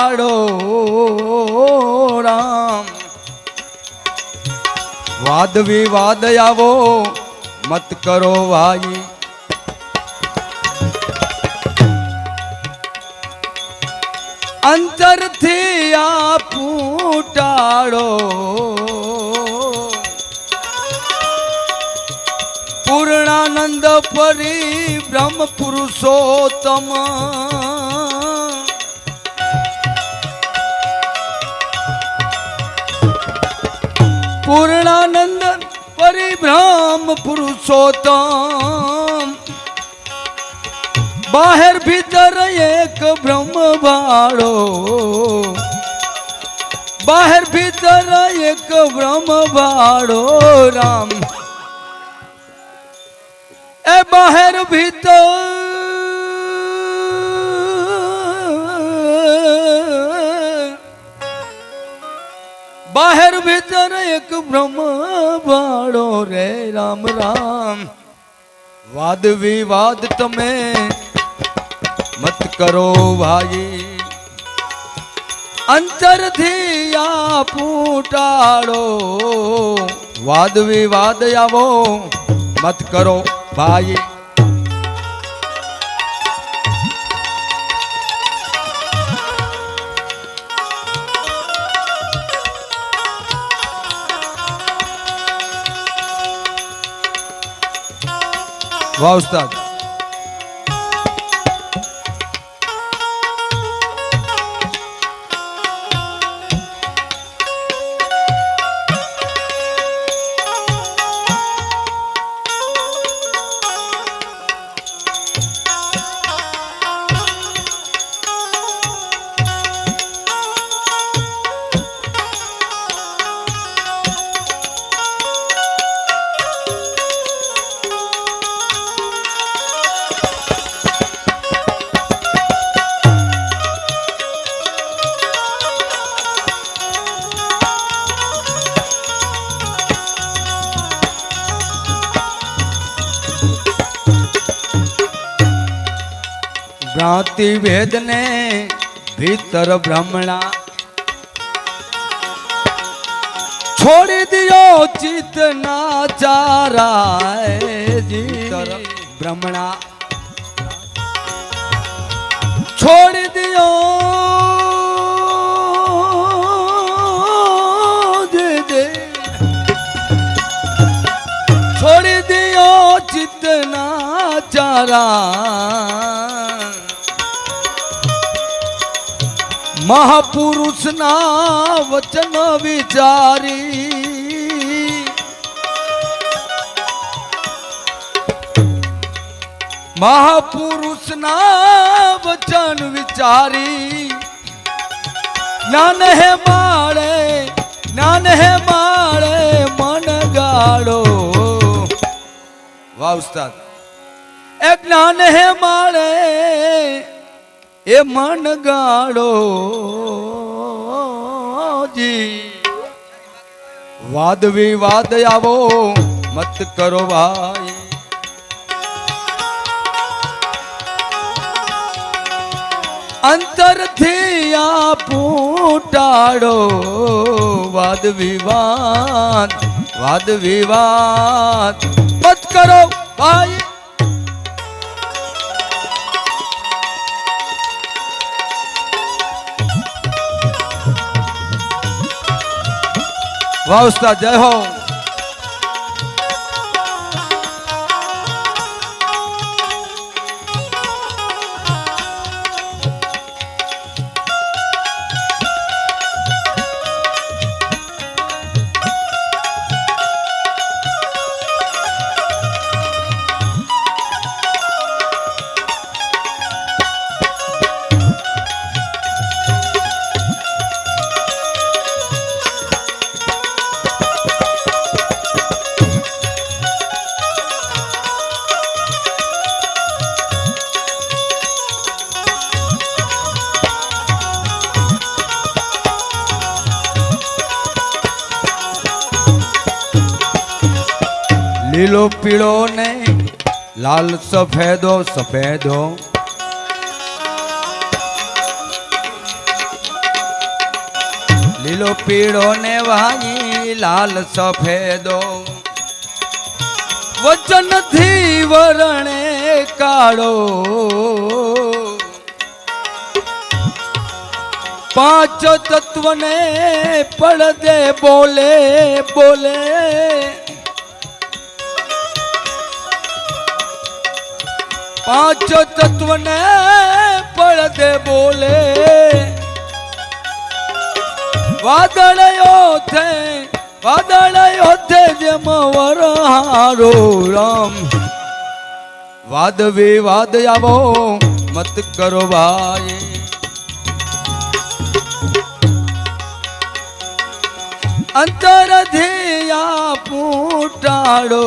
પૂટાડો રામ. વાદ વિવાદ આવો, મત કરો ભાઈ અંતરથી આ પૂટાડો પૂર્ણાનંદ પરી બ્રહ્મ પુરુષોત્તમ. પૂર્ણાનંદ પરિભ્રમ પુરુષોત્તમ બાહેર ભીતર એક બ્રહ્મ બાળો બાહેર ભીતર એક બ્રહ્મ બાળો રામ એ બાહેર ભીતર બાહેર ભીતર એક બ્રહ્મ વાળો રે રામ રામ. વાદ વિવાદ તમે મત કરો ભાઈ. અંતરથી આ પૂટાડો વાદ વિવાદ આવો, મત કરો ભાઈ. વાહ ઉસ્તાદ ભ્રાંતિ ભેદને ભીતર બ્રહ્મણા છોડી દિયો ચિત ના ચારાય ભીતર બ્રહ્મણા છોડી દિયો છોડી દિયો ચિતના ચારા મહાપુરુષના વચન વિચારી. મહાપુરુષના વચન વિચારી. જ્ઞાન હે માળે જ્ઞાન હે માળે મન ગાળો. વાવ એ જ્ઞાન હે માળે એ મન ગાળો જી. વાદ વિવાદ આવો મત કરો ભાઈ. અંતરથી આ વાદ વિવાદ વાદ વિવાદ. મત કરો ભાઈ. વાહ ઉસ્તાદ જય હો. લીલો પીળો ને લાલ સફેદો સફેદો. લીલો પીળો ને વાઈ લાલ સફેદો. વચનથી વરણે કાળો. પાંચ તત્વને પડદે બોલે બોલે. પાંચ તત્વને પડદે બોલે. વાદળયો થે વાદળયો થે જેમ વરહારો રામ. વાદ વિવાદ આવો, મત કરો ભાઈ અંતર ધ્યેયા પૂટાડો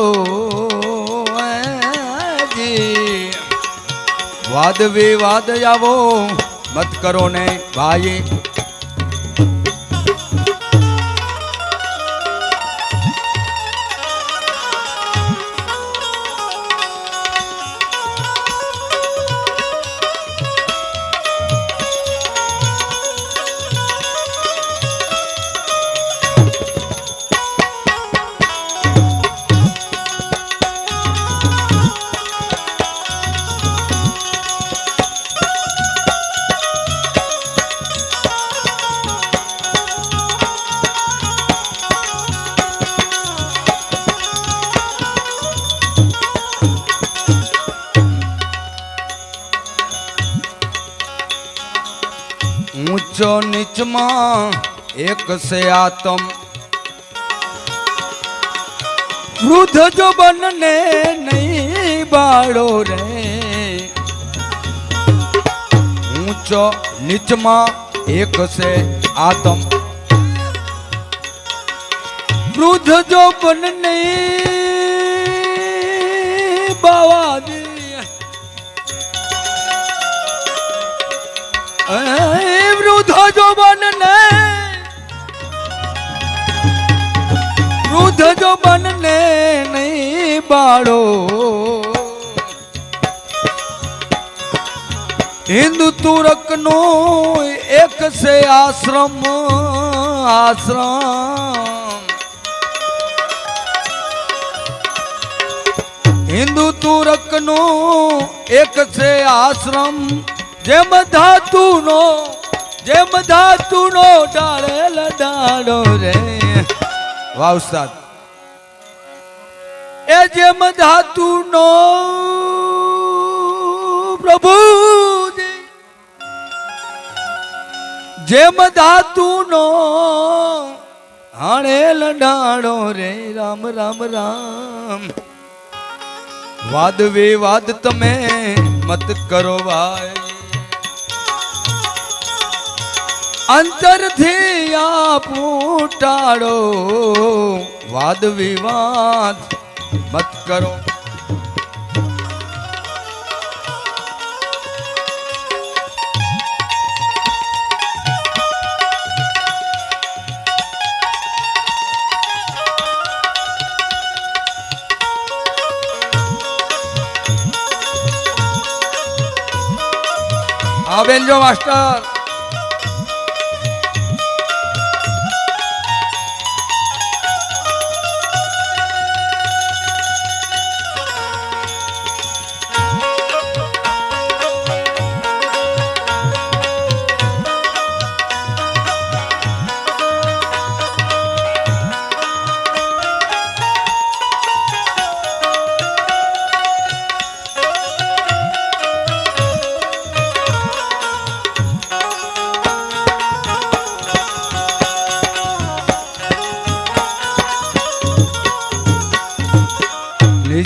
વાદ વિવાદ આવો. મત કરો ને ભાઈ સે આતમ. વૃદ્ધ જો બનને નહીં બાળો રે. ઊંચો નીચમાં એક સે આતમ. વૃદ્ધ જો બનને બાવા દે વૃદ્ધ જોબનને વૃદ્ધ જોબનને નહીં બાળો. હિન્દુ તુરક નો એક છે આશ્રમ આશ્રમ. હિન્દુ તુરક નો એક છે આશ્રમ, જેમ ધાતુ નો જેમ ધાતુ નો ડાળેલ ડાળો રે. વાહ ઉસ્તાદ એ જેમ ધાતુ નો પ્રભુ જેમ ધાતુ નો હાણેલ ડાળો રે, રામ રામ રામ. વાદ વિવાદ તમે મત કરો ભાઈ. અંતરથી આ પૂટાડો વાદ વિવાદ મત કરો. બેન જો માસ્ટર.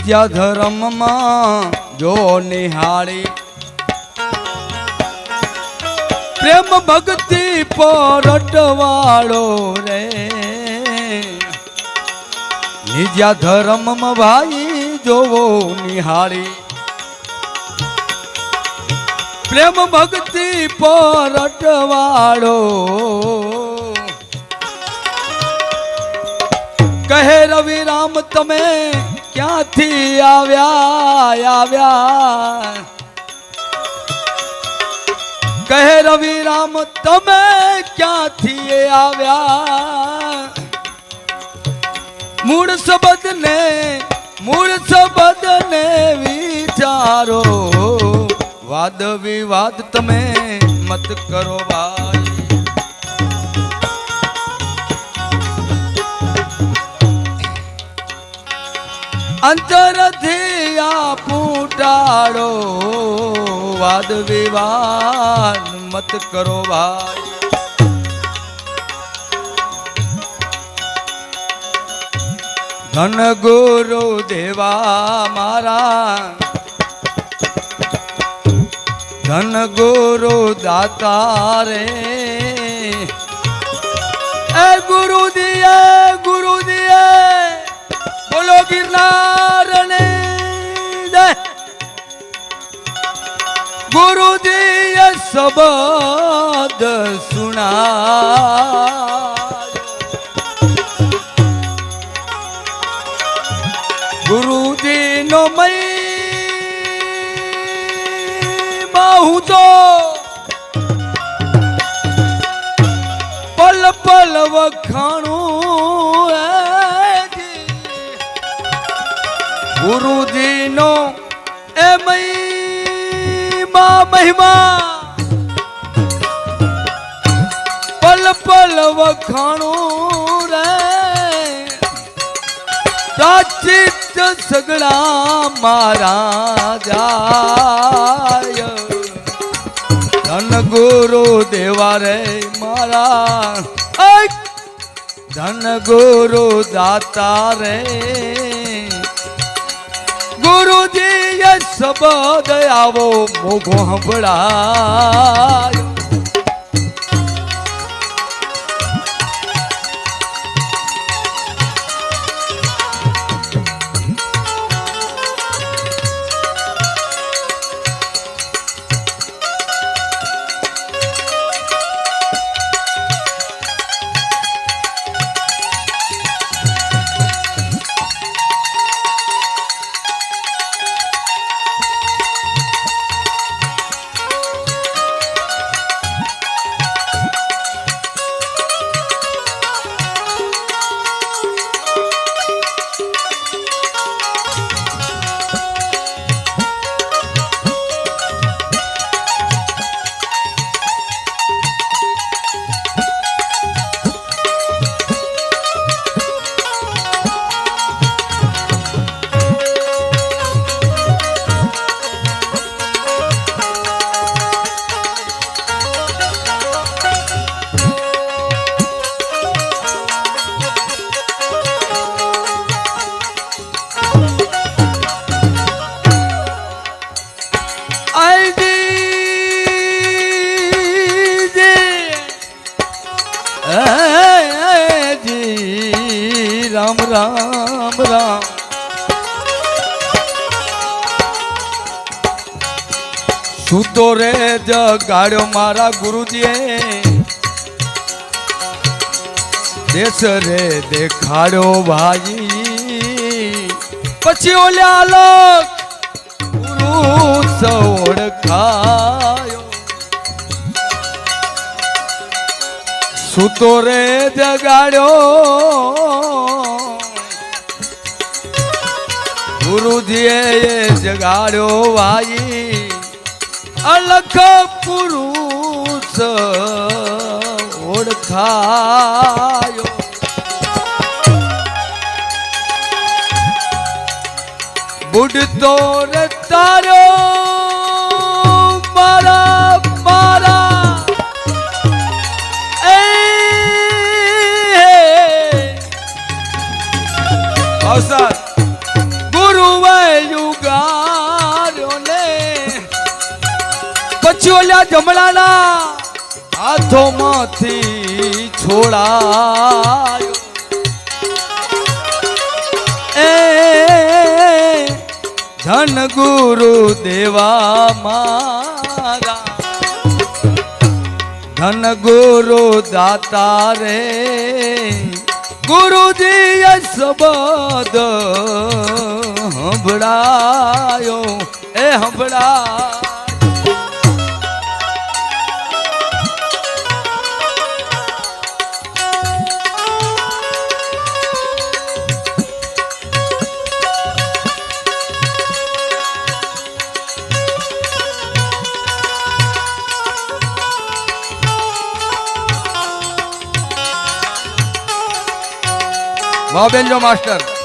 લીજા ધર્મમાં જો નિહાળી પ્રેમ ભક્તિ પરટવાળો રે નિજા ધર્મમાં ભાઈ જોવો નિહાળી પ્રેમ ભક્તિ પરટવાળો કહે રવિ રામ તમે ક્યાંથી આવ્યા આવ્યા? કહે રવિ રામ તમે ક્યાંથી આવ્યા? મૂળ શબ્દ ને મૂળ શબ્દ ને વિચારો. વાદ વિવાદ તમે મત કરો ભાઈ. અંતરથી આ ફૂટાડો વાદ વિવાદ મત કરો ભાઈ. ધન ગુરુ દેવા મારા. ધન ગુરુ દાતા રે. ગુરુ દિયે બોલો ગિરનાર ને ગુરુજી શબ્દ સુણા ગુરુજી નો મય બાહુ તો. પલ પલ વખાણું ગુરુજીનો એ મહિમા મહિમા. પલ પલ વખાણું રે. પ્રાચિત સગડા મારા જાય. ધન ગુરુ દેવા રે મારા. ધન ગુરુ દાતા રે. ગુરુજી એ શબ્દ આવો મોઘો હંભળાય જગાડ્યો મારા ગુરુજીએ. દેશ રે દેખાડ્યો ભાઈ. પછી ઓલ્યા લોક પુરુષ ઓળખાયો. સૂતો રે જગાડ્યો. ગુરુજીએ જગાડ્યો ભાઈ. અલખ પુરુષ ઓળખાયો. બુડતો તારો પછી ઓલા જમણાના હાથોમાંથી છોડાયો. એ ધન ગુરુ દેવા મારા. ધન ગુરુ દાતા રે. ગુરુજી શબ્દ હંભળાયો. એ હંભળાયો વાહ બેનજો માસ્ટર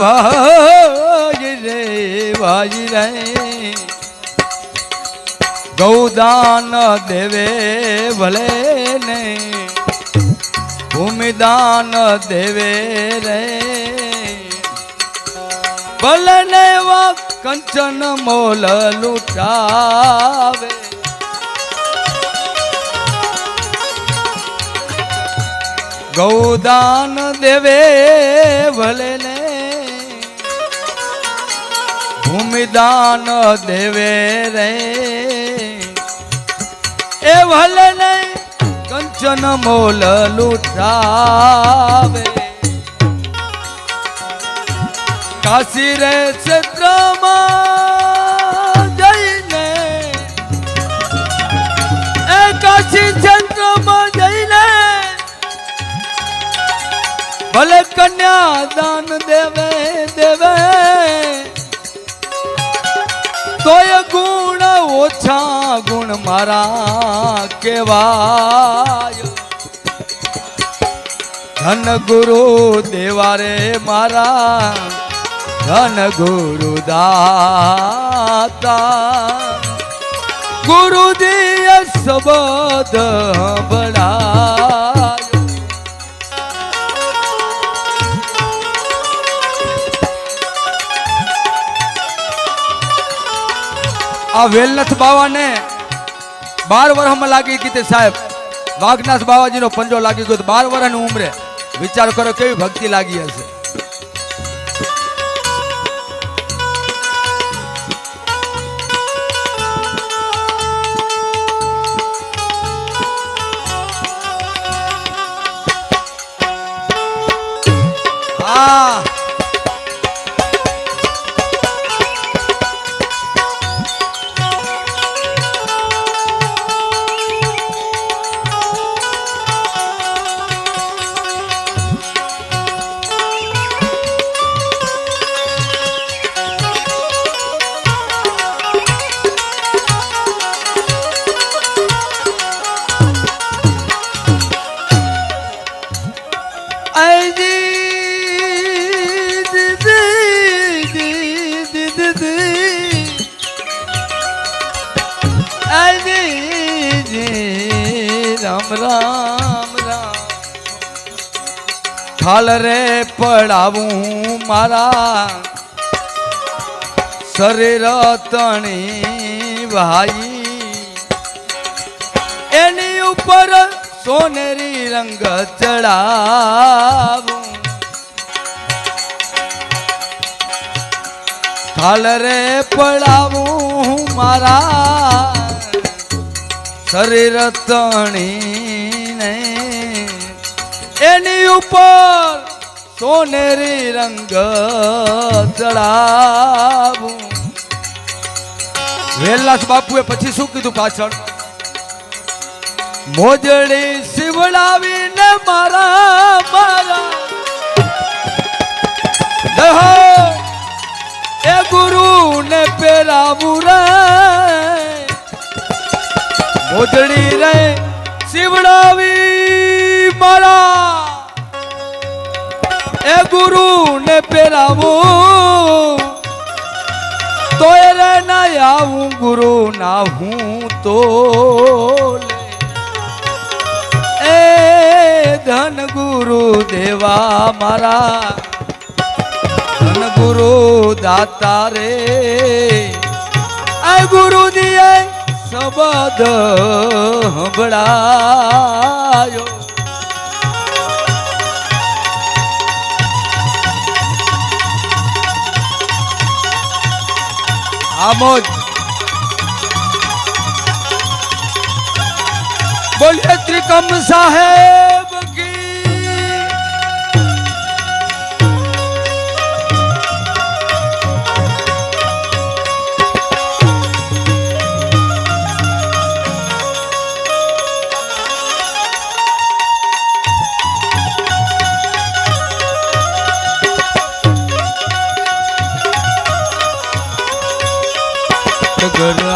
ભાઈ રે ભાઈ રે ગૌદાન દેવે ભલે ને, ભૂમિદાન દેવે રે. ભલે ને કંચન મોલ લૂટાવે. ગૌદાન દેવે ભલે ને ભૂમિદાન દેવે રે. એ ભલે નહીં કંચન મોલ લૂટાવે કાશી રે ક્ષેત્રમાં જઈને, એ કાશી ક્ષેત્રમાં જઈને, ભલે કન્યા દાન દેવે દેવે. તોય ગુણ ઓછા ગુણ મારા કેવાય ધન ગુરુ દેવારે મારા, ધન ગુરુ દાતા. ગુરુજી શબ્દ બળાયો આ વેલનાથ બાવાને બાર વર્ષમાં લાગી ગઈ સાહેબ. વાઘનાથ બાવાજીનો પંજો લાગી ગયો બાર વર્ષની ઉંમરે. વિચાર કરો કેવી ભક્તિ લાગી હશે. ખાલ રે પડાવું મારા શરીર તણી ભાઈ એની ઉપર સોનેરી રંગ ચડાવું. ખાલ રે પડાવું મારા શરીર તણીને એની ઉપર સોનેરી રંગ ચડાવું. વેલનાથ બાપુએ પછી શું કીધું પાછળ? મોજડી શિવડાવીને મારા મારા. દહો એ ગુરુ ને પેરાવું મોજડી રે શિવડાવી મારા. એ ગુરુ ને પેરાવું તો રે ના આવું ગુરુ ના હું તો એ ધન ગુરુ દેવા મારા. ધન ગુરુ દાતા રે. આ ગુરુ દિયે શબ્દ હંભળાયો આમોદ. બોલીએ ત્રિકમ સાહેબ.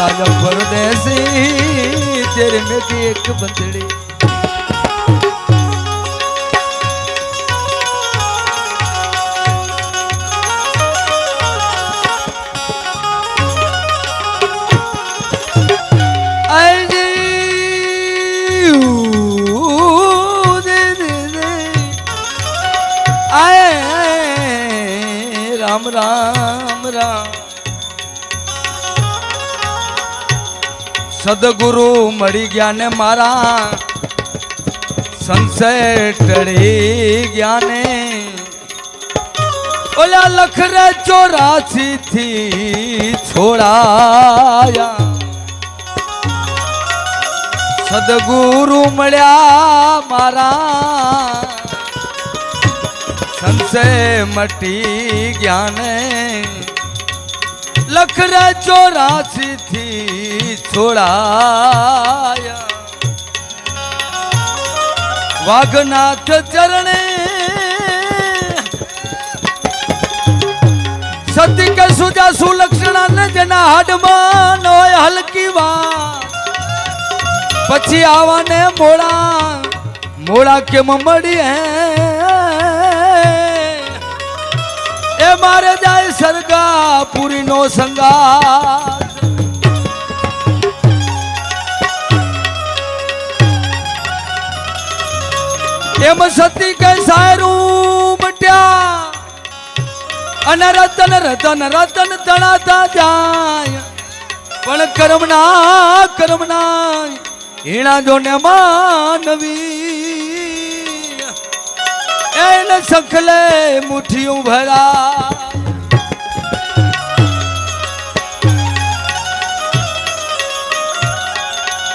घर आजा परदेसी तेरे में भी एक बंदड़ी સદગુરુ મળી ગયા ને મારા. સંશય ટળી ગયા ને. ઓલા લખરે ચોરાસી થી છોડાયા. સદગુરુ મળ્યા મારા. સંશય મટી ગયા ને. લખરે ચોરાસી થી છોડાયા. વાઘનાથ ચરણે સતી કે સુજા સુલક્ષણા ને જેના હાડમાં હોય હલકી વાત. પછી આવાને મોડા મોડા કેમ મળી હે મારે જાય સરગાપુરી નો સંગા એમ સતી કે સાયરું મટ્યા અને રતન રતન રતન તણાતા જાય. પણ કર્મના કર્મના હીણા જોને માનવી. એને સખલે મુઠિયું ભરા.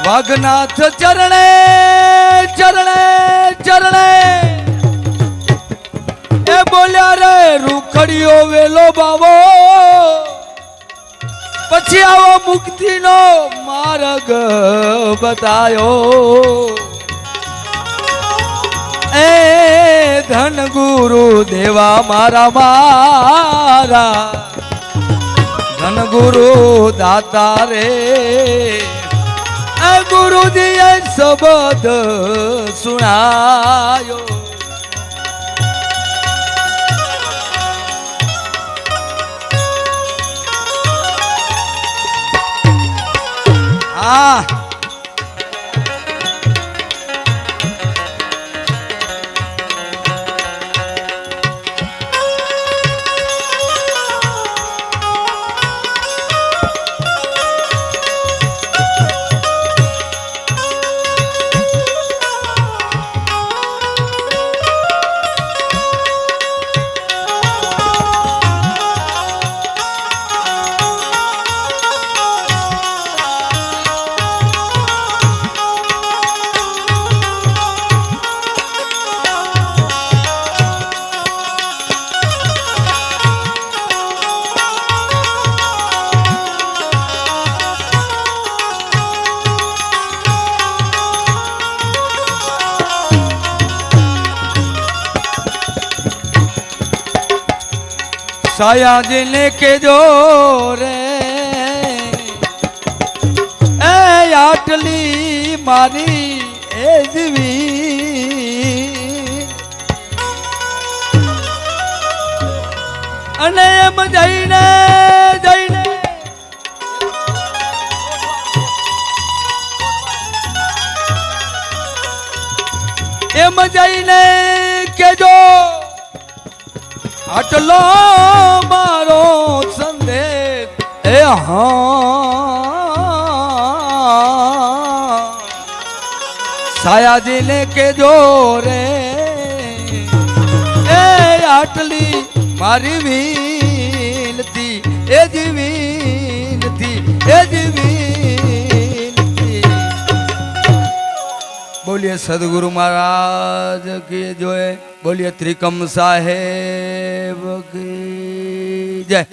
વાઘનાથ ચરણે ચરણે ચરણે. એ બોલ્યા રે, રૂખડીઓ વેલો બાવો. પછી આવો મુક્તિનો માર્ગ બતાયો. ધન ગુરુ દેવા મારા મારા. ધન ગુરુ દાતા રે. ગુરુ ગુરુજીએ શબ્દ સુણાયો. હા. સાયાજીને કેજો રે. એ આટલી મારી એ જીવી. અને એમ જઈને જઈને એમ જઈને કેજો આટલો મારો સંદેશ એ હા. સાયાજીને કેજો રે. એ આટલી મારી વિનતી, એ જ વિનતી, એ જ વિનતી. બોલીએ સદગુરુ મહારાજ કે જોએ, બોલીએ ત્રિકમ સાહેબ. કી જય.